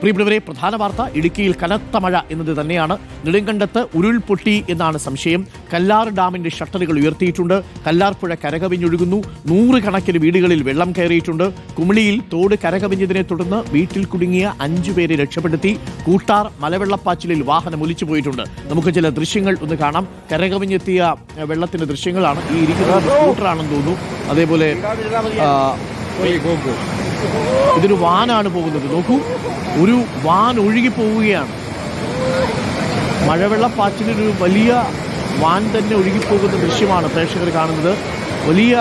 പ്രിയപ്പെട്ടവരെ പ്രധാന വാർത്ത ഇടുക്കിയിൽ കനത്ത മഴ എന്നത് തന്നെയാണ്. നെടുങ്കണ്ടത്ത് ഉരുൾപൊട്ടി എന്നാണ് സംശയം. കല്ലാർ ഡാമിന്റെ ഷട്ടറുകൾ ഉയർത്തിയിട്ടുണ്ട്. കല്ലാർ പുഴ കരകവിഞ്ഞൊഴുകുന്നു. നൂറുകണക്കിന് വീടുകളിൽ വെള്ളം കയറിയിട്ടുണ്ട്. കുമിളിയിൽ തോട് കരകവിഞ്ഞതിനെ തുടർന്ന് വീട്ടിൽ കുടുങ്ങിയ അഞ്ചു പേരെ രക്ഷപ്പെടുത്തി. കൂട്ടാർ മലവെള്ളപ്പാച്ചിലിൽ വാഹനം ഒലിച്ചു പോയിട്ടുണ്ട്. നമുക്ക് ചില ദൃശ്യങ്ങൾ ഒന്ന് കാണാം. കരകവിഞ്ഞെത്തിയ വെള്ളത്തിന്റെ ദൃശ്യങ്ങളാണ് ഈ ഇരിക്കുന്നത്. സ്കൂട്ടറാണെന്ന് തോന്നുന്നു. അതേപോലെ ഇതൊരു വാനാണ് പോകുന്നത്. നോക്കൂ ഒരു വാൻ ഒഴുകി പോവുകയാണ്. മഴവെള്ള മഴവെള്ളപ്പാച്ചിലൊരു വലിയ വാൻ തന്നെ ഒഴുകിപ്പോകുന്ന ദൃശ്യമാണ് പ്രേക്ഷകർ കാണുന്നത്. വലിയ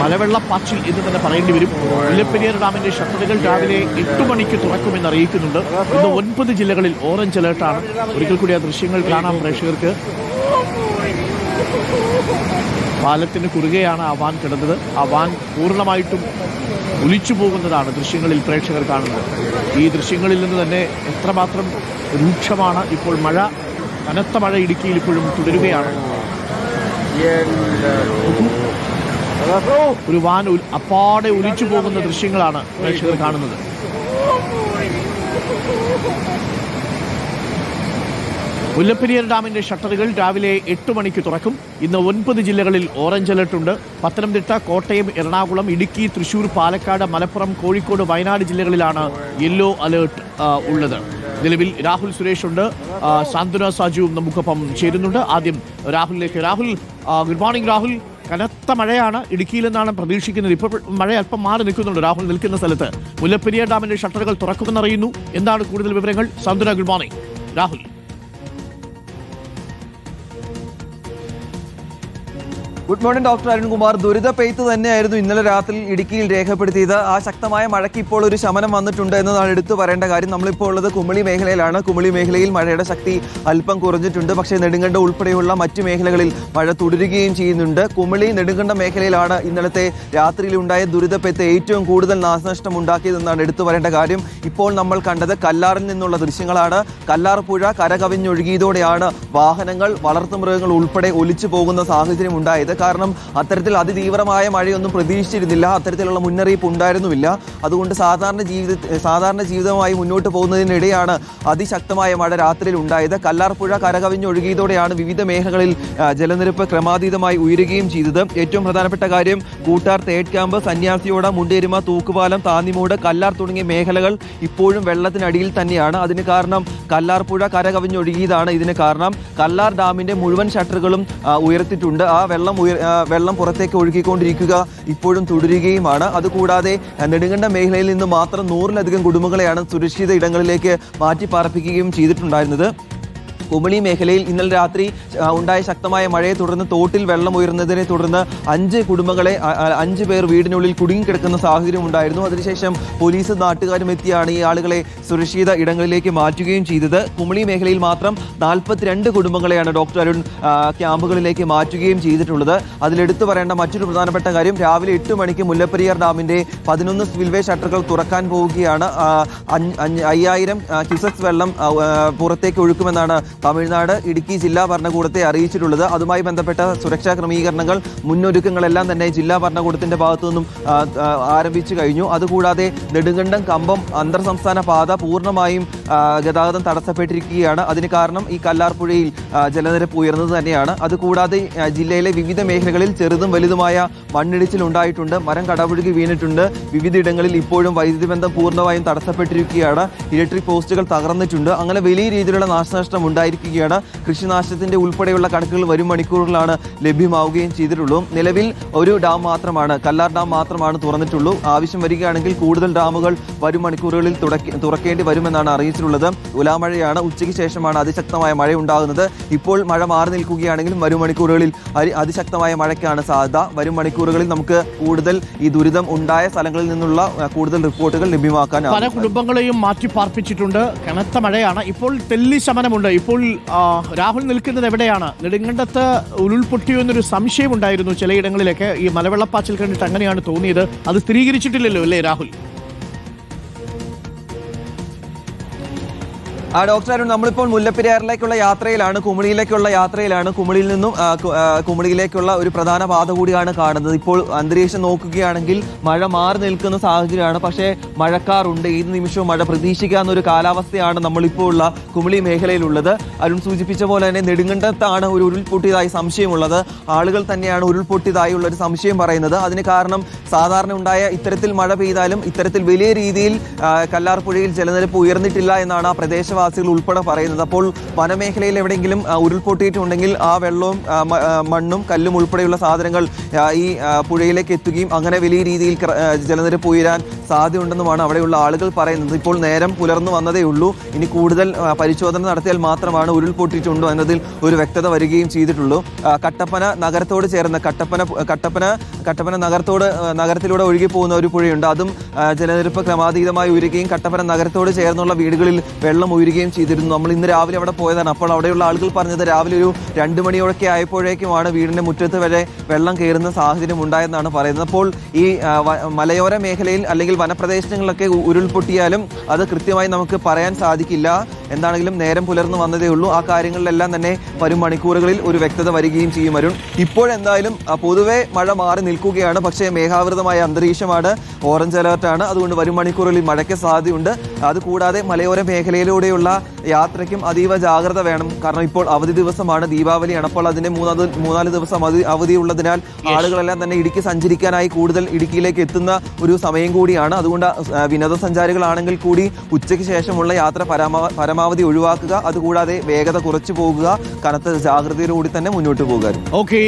മലവെള്ള പാച്ചിൽ എന്ന് തന്നെ പറയേണ്ടി വരും. മുല്ലപ്പെരിയാർ ഡാമിന്റെ ഷട്ടറുകൾ രാവിലെ എട്ട് മണിക്ക് തുറക്കുമെന്ന് അറിയിക്കുന്നുണ്ട്. ഇന്ന് ഒൻപത് ജില്ലകളിൽ ഓറഞ്ച് അലേർട്ടാണ്. ഒരിക്കൽ കൂടി ആ ദൃശ്യങ്ങൾ കാണാം പ്രേക്ഷകർക്ക്. പാലത്തിന് കുറുകെയാണ് ആ വാൻ കിടന്നത്. ആ വാൻ പൂർണമായിട്ടും ഒലിച്ചു പോകുന്നതാണ് ദൃശ്യങ്ങളിൽ പ്രേക്ഷകർ കാണുന്നത്. ഈ ദൃശ്യങ്ങളിൽ നിന്ന് തന്നെ എത്രമാത്രം രൂക്ഷമാണ് ഇപ്പോൾ മഴ. കനത്ത മഴ ഇടുക്കിയിൽ ഇപ്പോഴും തുടരുകയാണ്. ഒരു വാൻ അപ്പാടെ ഒലിച്ചു പോകുന്ന ദൃശ്യങ്ങളാണ് പ്രേക്ഷകർ കാണുന്നത്. മുല്ലപ്പെരിയാർ ഡാമിന്റെ ഷട്ടറുകൾ രാവിലെ എട്ട് മണിക്ക് തുറക്കും. ഇന്ന് ഒൻപത് ജില്ലകളിൽ ഓറഞ്ച് അലർട്ട് ഉണ്ട്. പത്തനംതിട്ട കോട്ടയം എറണാകുളം ഇടുക്കി തൃശൂർ പാലക്കാട് മലപ്പുറം കോഴിക്കോട് വയനാട് ജില്ലകളിലാണ് യെല്ലോ അലേർട്ട് ഉള്ളത്. നിലവിൽ രാഹുൽ സുരേഷ് ഉണ്ട്. സാന്ത്വന സാജുവും നമുക്കൊപ്പം ചേരുന്നുണ്ട്. ആദ്യം രാഹുലിലേക്ക്. Rahul good morning Rahul. കനത്ത മഴയാണ്. ഇടുക്കിയിൽ നിന്നാണ് പ്രതീക്ഷിക്കുന്നത്. ഇപ്പോൾ മഴ അല്പം മാറി നിൽക്കുന്നുണ്ട് രാഹുൽ നിൽക്കുന്ന സ്ഥലത്ത്. മുല്ലപ്പെരിയാർ ഡാമിന്റെ ഷട്ടറുകൾ തുറക്കുമെന്നറിയുന്നു. എന്താണ് കൂടുതൽ വിവരങ്ങൾ? Santhwana good morning. Rahul. Good morning doctor Arunkumar. ദുരിത പെയ്ത്ത് തന്നെയായിരുന്നു ഇന്നലെ രാത്രി ഇടുക്കിയിൽ രേഖപ്പെടുത്തിയത്. ആ ശക്തമായ മഴയ്ക്ക് ഇപ്പോൾ ഒരു ശമനം വന്നിട്ടുണ്ട് എന്നതാണ് എടുത്തു പറയേണ്ട കാര്യം. നമ്മളിപ്പോൾ ഉള്ളത് കുമളി മേഖലയിലാണ്. കുമളി മേഖലയിൽ മഴയുടെ ശക്തി അല്പം കുറഞ്ഞിട്ടുണ്ട്. പക്ഷേ നെടുങ്കണ്ട ഉൾപ്പെടെയുള്ള മറ്റു മേഖലകളിൽ മഴ തുടരുകയും ചെയ്യുന്നുണ്ട്. കുമളി നെടുങ്കണ്ട മേഖലയിലാണ് ഇന്നലത്തെ രാത്രിയിൽ ദുരിത പെയ്ത്ത് ഏറ്റവും കൂടുതൽ നാശനഷ്ടം ഉണ്ടാക്കിയതെന്നാണ് എടുത്തു പറയേണ്ട കാര്യം. ഇപ്പോൾ നമ്മൾ കണ്ടത് കല്ലാറിൽ നിന്നുള്ള ദൃശ്യങ്ങളാണ്. കല്ലാർ പുഴ കരകവിഞ്ഞൊഴുകിയതോടെയാണ് വാഹനങ്ങൾ വളർത്തുമൃഗങ്ങൾ ഉൾപ്പെടെ ഒലിച്ചു പോകുന്ന സാഹചര്യം ഉണ്ടായത്. കാരണം അത്തരത്തിൽ അതിതീവ്രമായ മഴയൊന്നും പ്രതീക്ഷിച്ചിരുന്നില്ല. അത്തരത്തിലുള്ള മുന്നറിയിപ്പ് ഉണ്ടായിരുന്നുമില്ല. അതുകൊണ്ട് സാധാരണ ജീവിത സാധാരണ ജീവിതമായി മുന്നോട്ട് പോകുന്നതിനിടെയാണ് അതിശക്തമായ മഴ രാത്രിയിൽ ഉണ്ടായത്. കല്ലാർപ്പുഴ പുഴ കരകവിഞ്ഞൊഴുകിയതോടെയാണ് വിവിധ മേഖലകളിൽ ജലനിരപ്പ് ക്രമാതീതമായി ഉയരുകയും ചെയ്തത്. ഏറ്റവും പ്രധാനപ്പെട്ട കാര്യം കൂട്ടാർ തേഡ് ക്യാമ്പ് സന്യാസിയോട മുണ്ടേരുമ തൂക്കുപാലം താന്നിമൂട് കല്ലാർ തുടങ്ങിയ മേഖലകൾ ഇപ്പോഴും വെള്ളത്തിനടിയിൽ തന്നെയാണ്. അതിന് കാരണം കല്ലാർപ്പുഴ കരകവിഞ്ഞൊഴുകിയതാണ് ഇതിന് കാരണം. കല്ലാർ ഡാമിന്റെ മുഴുവൻ ഷട്ടറുകളും ഉയർത്തിയിട്ടുണ്ട്. ആ വെള്ളം വെള്ളം പുറത്തേക്ക് ഒഴുകിക്കൊണ്ടിരിക്കുക ഇപ്പോഴും തുടരുകയുമാണ്. അതുകൂടാതെ നെടുങ്കണ്ട മേഖലയിൽ നിന്ന് മാത്രം നൂറിലധികം കുടുംബങ്ങളെയാണ് സുരക്ഷിത ഇടങ്ങളിലേക്ക് മാറ്റി പാർപ്പിക്കുകയും ചെയ്തിട്ടുണ്ടായിരുന്നത്. കുമളി മേഖലയിൽ ഇന്നലെ രാത്രി ഉണ്ടായ ശക്തമായ മഴയെ തുടർന്ന് തോട്ടിൽ വെള്ളം ഉയർന്നതിനെ തുടർന്ന് അഞ്ച് കുടുംബങ്ങളെ അഞ്ച് പേർ വീടിനുള്ളിൽ കുടുങ്ങിക്കിടക്കുന്ന സാഹചര്യം ഉണ്ടായിരുന്നു. അതിനുശേഷം പോലീസ് നാട്ടുകാരും എത്തിയാണ് ഈ ആളുകളെ സുരക്ഷിത ഇടങ്ങളിലേക്ക് മാറ്റുകയും ചെയ്തത്. കുമളി മേഖലയിൽ മാത്രം നാൽപ്പത്തിരണ്ട് കുടുംബങ്ങളെയാണ് ഡോക്ടർ അരുൺ ക്യാമ്പുകളിലേക്ക് മാറ്റുകയും ചെയ്തിട്ടുള്ളത്. അതിലെടുത്തു പറയേണ്ട മറ്റൊരു പ്രധാനപ്പെട്ട കാര്യം രാവിലെ എട്ട് മണിക്ക് മുല്ലപ്പെരിയാർ ഡാമിന്റെ പതിനൊന്ന് സ്പിൽവേ ഷട്ടറുകൾ തുറക്കാൻ പോവുകയാണ്. അയ്യായിരം ക്യുസെക്സ് വെള്ളം പുറത്തേക്ക് ഒഴുക്കുമെന്നാണ് തമിഴ്നാട് ഇടുക്കി ജില്ലാ ഭരണകൂടത്തെ അറിയിച്ചിട്ടുള്ളത്. അതുമായി ബന്ധപ്പെട്ട സുരക്ഷാ ക്രമീകരണങ്ങൾ മുന്നൊരുക്കങ്ങളെല്ലാം തന്നെ ജില്ലാ ഭരണകൂടത്തിന്റെ ഭാഗത്തു നിന്നും ആരംഭിച്ചു കഴിഞ്ഞു. അതുകൂടാതെ നെടുങ്കണ്ടം കമ്പം അന്തർ സംസ്ഥാന പാത പൂർണമായും ഗതാഗതം തടസ്സപ്പെട്ടിരിക്കുകയാണ്. അതിന് കാരണം ഈ കല്ലാർപ്പുഴയിൽ ജലനിരപ്പ് ഉയർന്നത് തന്നെയാണ്. അതുകൂടാതെ ജില്ലയിലെ വിവിധ മേഖലകളിൽ ചെറുതും വലുതുമായ മണ്ണിടിച്ചിൽ ഉണ്ടായിട്ടുണ്ട്. മരം കടപുഴുകി വീണിട്ടുണ്ട്. വിവിധയിടങ്ങളിൽ ഇപ്പോഴും വൈദ്യുതി ബന്ധം പൂർണമായും തടസ്സപ്പെട്ടിരിക്കുകയാണ്. ഇലക്ട്രിക് പോസ്റ്റുകൾ തകർന്നിട്ടുണ്ട്. അങ്ങനെ വലിയ രീതിയിലുള്ള നാശനഷ്ടം ഉണ്ടായിരിക്കുകയാണ് കൃഷിനാശത്തിന്റെ ഉൾപ്പെടെയുള്ള കണക്കുകൾ വരും മണിക്കൂറുകളാണ് ലഭ്യമാവുകയും ചെയ്തിട്ടുള്ളൂ. നിലവിൽ ഒരു ഡാം മാത്രമാണ് കല്ലാർ ഡാം മാത്രമാണ് തുറന്നിട്ടുള്ളൂ. ആവശ്യം വരികയാണെങ്കിൽ കൂടുതൽ ഡാമുകൾ വരും മണിക്കൂറുകളിൽ തുറക്കേണ്ടി വരുമെന്നാണ് അറിയിച്ചിട്ടുള്ളത്. ഉലാമഴയാണ് ഉച്ചയ്ക്ക് ശേഷമാണ് അതിശക്തമായ മഴ ഉണ്ടാകുന്നത്. ഇപ്പോൾ മഴ മാറി നിൽക്കുകയാണെങ്കിലും വരും മണിക്കൂറുകളിൽ അതിശക്തമായ മഴയ്ക്കാണ് സാധ്യത. വരും മണിക്കൂറുകളിൽ നമുക്ക് കൂടുതൽ ഈ ദുരിതം ഉണ്ടായ സ്ഥലങ്ങളിൽ നിന്നുള്ള കൂടുതൽ റിപ്പോർട്ടുകൾ ലഭ്യമാക്കാൻ പല കുടുംബങ്ങളെയും മാറ്റി പാർപ്പിച്ചിട്ടുണ്ട് കനത്ത മഴയാണ്. ഇപ്പോൾ തെല്ലി ശമനമുണ്ട്. ഇപ്പോൾ രാഹുൽ നിൽക്കുന്നത് എവിടെയാണ്? നെടുങ്കണ്ടത്ത് ഉരുൾപൊട്ടിയോ എന്നൊരു സംശയമുണ്ടായിരുന്നു ചിലയിടങ്ങളിലൊക്കെ. ഈ മലവെള്ളപ്പാച്ചിൽ കണ്ടിട്ട് അങ്ങനെയാണ് തോന്നിയത്. അത് സ്ഥിരീകരിച്ചിട്ടില്ലല്ലോ അല്ലേ രാഹുൽ? ആ ഡോക്ടർ അരുൺ നമ്മളിപ്പോൾ മുല്ലപ്പെരിയാറിലേക്കുള്ള യാത്രയിലാണ് കുമളിയിലേക്കുള്ള യാത്രയിലാണ്. കുമളിയിൽ നിന്നും കുമളിയിലേക്കുള്ള ഒരു പ്രധാന പാത കൂടിയാണ് കാണുന്നത്. ഇപ്പോൾ അന്തരീക്ഷം നോക്കുകയാണെങ്കിൽ മഴ മാറി നിൽക്കുന്ന സാഹചര്യമാണ്. പക്ഷേ മഴക്കാറുണ്ട്. ഏത് നിമിഷവും മഴ പ്രതീക്ഷിക്കാവുന്ന ഒരു കാലാവസ്ഥയാണ് നമ്മളിപ്പോൾ ഉള്ള കുമളി മേഖലയിലുള്ളത്. അരുൺ സൂചിപ്പിച്ച പോലെ തന്നെ നെടുങ്കണ്ടത്താണ് ഒരു ഉരുൾപൊട്ടിയതായി സംശയമുള്ളത്. ആളുകൾ തന്നെയാണ് ഉരുൾപൊട്ടിയതായി ഉള്ള ഒരു സംശയം പറയുന്നത്. അതിന് കാരണം സാധാരണ ഉണ്ടായ ഇത്തരത്തിൽ മഴ പെയ്താലും ഇത്തരത്തിൽ വലിയ രീതിയിൽ കല്ലാർപ്പുഴയിൽ ജലനിരപ്പ് ഉയർന്നിട്ടില്ല എന്നാണ് ആ പ്രദേശവാസികൾ ഉൾപ്പെടെ പറയുന്നത്. അപ്പോൾ വനമേഖലയിൽ എവിടെയെങ്കിലും ഉരുൾപൊട്ടിയിട്ടുണ്ടെങ്കിൽ ആ വെള്ളവും മണ്ണും കല്ലും ഉൾപ്പെടെയുള്ള സാധനങ്ങൾ ഈ പുഴയിലേക്ക് എത്തുകയും അങ്ങനെ വലിയ രീതിയിൽ ജലനിരപ്പ് ഉയരാൻ സാധ്യതയുണ്ടെന്നുമാണ് അവിടെയുള്ള ആളുകൾ പറയുന്നത്. ഇപ്പോൾ നേരം പുലർന്നു വന്നതേ ഉള്ളൂ. ഇനി കൂടുതൽ പരിശോധന നടത്തിയാൽ മാത്രമാണ് ഉരുൾപൊട്ടിയിട്ടുണ്ടോ എന്നതിൽ ഒരു വ്യക്തത വരികയും ചെയ്തിട്ടുള്ളൂ. കട്ടപ്പന നഗരത്തോട് ചേർന്ന കട്ടപ്പന കട്ടപ്പന കട്ടപ്പന നഗരത്തോട് നഗരത്തിലൂടെ ഒഴുകി പോകുന്ന ഒരു പുഴയുണ്ട്. അതും ജലനിരപ്പ് ക്രമാതീതമായി ഉയരുകയും കട്ടപ്പന നഗരത്തോട് ചേർന്നുള്ള വീടുകളിൽ വെള്ളം ഉയരുകയും ചെയ്തിരുന്നു. നമ്മൾ ഇന്ന് രാവിലെ അവിടെ പോയതാണ്. അപ്പോൾ അവിടെയുള്ള ആളുകൾ പറഞ്ഞത് രാവിലെ ഒരു രണ്ട് മണിയോടൊക്കെ ആയപ്പോഴേക്കുമാണ് വീടിന്റെ മുറ്റത്ത് വരെ വെള്ളം കയറുന്ന സാഹചര്യം ഉണ്ടായെന്നാണ് പറയുന്നത്. അപ്പോൾ ഈ മലയോര മേഖലയിൽ അല്ലെങ്കിൽ വനപ്രദേശങ്ങളിലൊക്കെ ഉരുൾപൊട്ടിയാലും അത് കൃത്യമായി നമുക്ക് പറയാൻ സാധിക്കില്ല. എന്താണെങ്കിലും നേരം പുലർന്നു വന്നതേ ഉള്ളൂ. ആ കാര്യങ്ങളിലെല്ലാം തന്നെ വരും മണിക്കൂറുകളിൽ ഒരു വ്യക്തത വരികയും ചെയ്യും അരുൺ. ഇപ്പോഴെന്തായാലും പൊതുവെ മഴ മാറി നിൽക്കുകയാണ്. പക്ഷേ മേഘാവൃതമായ അന്തരീക്ഷമാണ്. ഓറഞ്ച് അലേർട്ടാണ് അതുകൊണ്ട് വരും മണിക്കൂറുകളിൽ മഴയ്ക്ക് സാധ്യതയുണ്ട്. അതുകൂടാതെ മലയോര മേഖലയിലൂടെയുള്ള യാത്രയ്ക്കും അതീവ ജാഗ്രത വേണം. കാരണം ഇപ്പോൾ അവധി ദിവസമാണ്. ദീപാവലിയാണ് അപ്പോൾ അതിന്റെ മൂന്നാമത് മൂന്നാൽ ദിവസം അവധി അവധിയുള്ളതിനാൽ ആളുകളെല്ലാം തന്നെ ഇടുക്കി സഞ്ചരിക്കാനായി കൂടുതൽ ഇടുക്കിയിലേക്ക് എത്തുന്ന ഒരു സമയം കൂടിയാണ്. അതുകൊണ്ട് വിനോദസഞ്ചാരികളാണെങ്കിൽ കൂടി ഉച്ചയ്ക്ക് ശേഷമുള്ള യാത്ര പരമാ പരമാവധി ഒഴിവാക്കുക അതുകൂടാതെ വേഗത കുറച്ചു പോകുക കനത്ത ജാഗ്രതയോടുകൂടി തന്നെ മുന്നോട്ട് പോകുക ഓക്കെ